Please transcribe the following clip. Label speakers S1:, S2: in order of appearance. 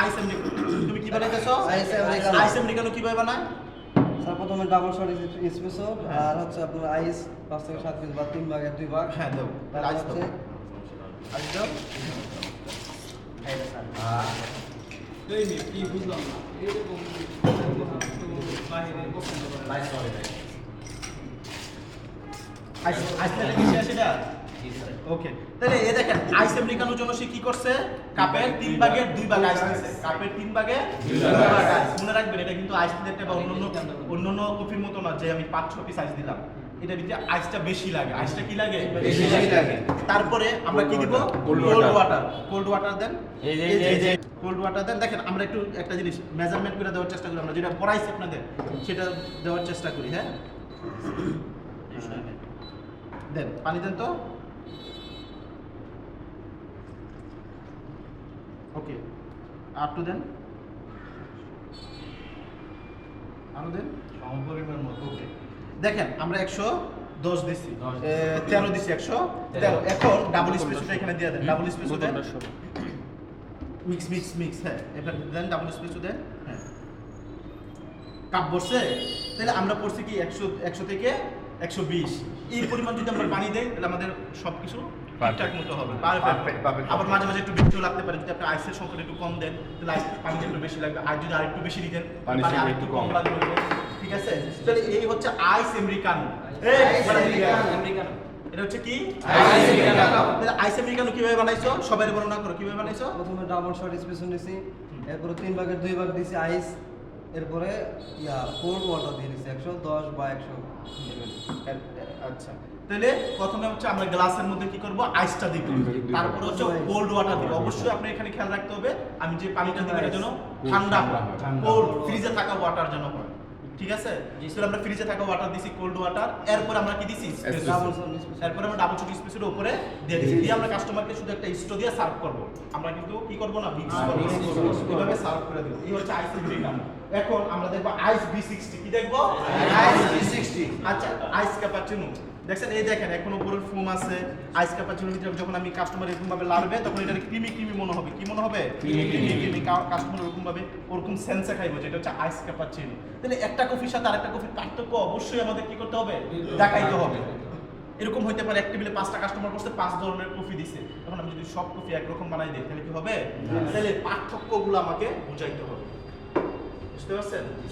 S1: আইস Americano তুমি কি বানাইতেছো?
S2: আইস Americano.
S1: আইস Americano কীভাবে বানায়?
S2: স্যার প্রথমে ডাবল শট এসপ্রেসো। আর হচ্ছে আপনার আইস পাঁচ থেকে সাত পিস বা তিন ভাগের দুই ভাগ।
S1: হ্যাঁ দাও। আইস দাও। আইস দাও।
S3: কি বুঝলাম না। এরকম পছন্দ করে।
S1: আইস আইস এটা? ওকে তাহলে এ দেখেন আইস আমেরিকানোর জন্য সে কি করছে? কাপের তিন ভাগের দুই ভাগ আইস দিয়েছে কাপের তিন ভাগে দুই ভাগ আইস মনে রাখবেন এটা কিন্তু আইস লেটে বা অন্যান্য অন্যান্য কফির মতো না যে আমি পাঁচ ছ পিস আইস দিলাম। এটা ভিতরে আইসটা বেশি লাগে। আইসটা কি লাগে?
S4: বেশি লাগে।
S1: তারপরে আমরা কি দিব? কোল্ড ওয়াটার কোল্ড ওয়াটার দেন।
S4: এই যে- এই যে-
S1: কোল্ড ওয়াটার দেন। দেখেন আমরা একটু একটা জিনিস মেজারমেন্ট করে দেওয়ার চেষ্টা করি আমরা। যেটা পড়াইছি আপনাদের সেটা দেওয়ার চেষ্টা করি হ্যাঁ? দেন পানি দেন তো। ওকে আর টু দেন আরও দেন সমপরিমাণ মতো ওকে দেখেন আমরা একশো দশ দিছি।
S4: দশ
S1: এ, তেরো দিছি একশো। তেরো। এখন ডাবল স্পেসটা এখানে দিয়ে দেন। ডাবল স্পেস দেন। মিক্স মিক্স মিক্স হ্যাঁ। এবার দেন ডাবল স্পেস দেন। হ্যাঁ। কাপ বসছে তাহলে আমরা পড়ছি কি একশো একশো থেকে একশো বিশ। এই পরিমাণ যদি আমরা পানি দেই তাহলে আমাদের সব কিছু ঠিকঠাক মতো হবে পারফেক্ট আবার মাঝে মাঝে একটু বেশিও লাগতে পারে যদি আপনি আইসের সংখ্যাটা একটু কম দেন তাহলে আইস পানিটা একটু বেশি লাগবে। আর যদি আরেকটু বেশি দিতেন
S4: পানি
S1: পানি
S4: সংখ্যা
S1: আরেকটু
S4: একটু
S1: কম। লাগবে। ঠিক আছে? তাহলে এই হচ্ছে আইস আমেরিকানো আমেরিকানো এটা হচ্ছে কি?
S4: আইস আমেরিকানো।
S1: আইস আমেরিকানো কীভাবে বানাইছো? সবাই বর্ণনা করো কীভাবে বানাইছো?
S2: প্রথমে ডাবল শট এসপ্রেসো নিছি এরপরে তিন ভাগের দুই ভাগ দিছি আইস এরপরে ইয়া কোল্ড ওয়াটার দিয়ে দিছি একশো দশ বা একশো
S1: আচ্ছা। তাহলে প্রথমে হচ্ছে আমরা গ্লাসের মধ্যে কি করব? আইসটা দিব তারপর হচ্ছে কোল্ড ওয়াটার দিব অবশ্যই আপনি এখানে খেয়াল রাখতে হবে আমি যে পানিটা দিব এটার জন্য ঠান্ডা। কোল্ড ফ্রিজে থাকা ওয়াটার যেন হয়। ঠিক আছে? তাহলে আমরা ফ্রিজে থাকা ওয়াটার দিছি কোল্ড ওয়াটার এরপর আমরা কি দিছি? এরপর আমরা ডাবল চুক স্পেসের উপরে দিয়ে দিছি। দিয়ে আমরা কাস্টমারকে শুধু একটা স্টো দিয়ে সার্ভ করব। আমরা কিন্তু কি করব না? মিক্স
S2: হ্যাঁ,
S1: করব। এভাবে সার্ভ করে দিব। এই হচ্ছে আইস আমেরিকানো এখন আমরা দেখব আইস বি60 কি দেখব?
S4: আইস B60
S1: আচ্ছা আইস ক্যাপাচিনো দেখছেন এই দেখেন এখন উপরের ফোম আছে। আইস ক্যাপাচিনোর ভিতরে যখন আমি কাস্টমার এরকম ভাবে লাড়বে তখন এটা ক্রিমি ক্রিমি মনে হবে। কি মনে হবে?
S4: Creamy।
S1: ক্রিমি কাস্টমার ওরকম ভাবে ওরকম সেন্সে খাইবো যেটা হচ্ছে আইস ক্যাপাচিনো তাহলে একটা কফির সাথে আরেকটা কফির পার্থক্য অবশ্যই আমাদের কি করতে হবে? দেখাইতে হবে। এরকম হইতে পারে এক টেবিলে পাঁচটা কাস্টমার বসতে পাঁচ ধরনের কফি দিছে। তখন আমি যদি সব কফি একরকম বানাই দিই তাহলে কি হবে? তাহলে পার্থক্যগুলো আমাকে বুঝাইতে হবে। Estou sendo.